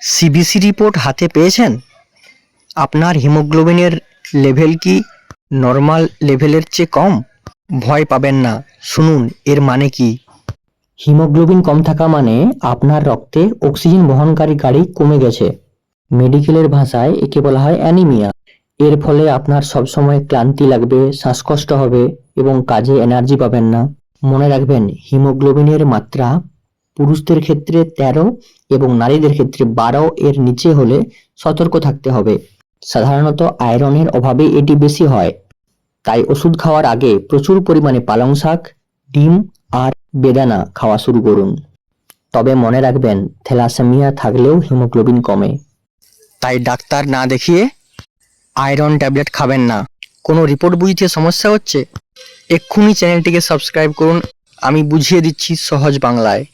CBC report হাতে পেয়েছেন? আপনার হিমোগ্লোবিনের লেভেল কি নর্মাল লেভেলের চেয়ে কম? ভয় পাবেন না। শুনুন, এর মানে কি? হিমোগ্লোবিন কম থাকা মানে আপনার রক্তে অক্সিজেন বহনকারী গাড়ি কমে গেছে। মেডিকেলের ভাষায় একে বলা হয় অ্যানিমিয়া এর ফলে আপনার সবসময় ক্লান্তি লাগবে, শ্বাসকষ্ট হবে এবং কাজে এনার্জি পাবেন না। মনে রাখবেন, হিমোগ্লোবিনের মাত্রা পুরুষদের ক্ষেত্রে তেরো এবং নারীদের ক্ষেত্রে বারো এর নিচে হলে সতর্ক থাকতে হবে। সাধারণত আয়রনের অভাবে এটি বেশি হয়। তাই ওষুধ খাওয়ার আগে প্রচুর পরিমাণে পালং শাক, ডিম আর বেদানা খাওয়া শুরু করুন। তবে মনে রাখবেন, থ্যালাসেমিয়া থাকলেও হিমোগ্লোবিন কমে। তাই ডাক্তার না দেখিয়ে আয়রন ট্যাবলেট খাবেন না। কোনো রিপোর্ট বুঝতে সমস্যা হচ্ছে? এক্ষুনি চ্যানেলটিকে সাবস্ক্রাইব করুন। আমি বুঝিয়ে দিচ্ছি সহজ বাংলায়।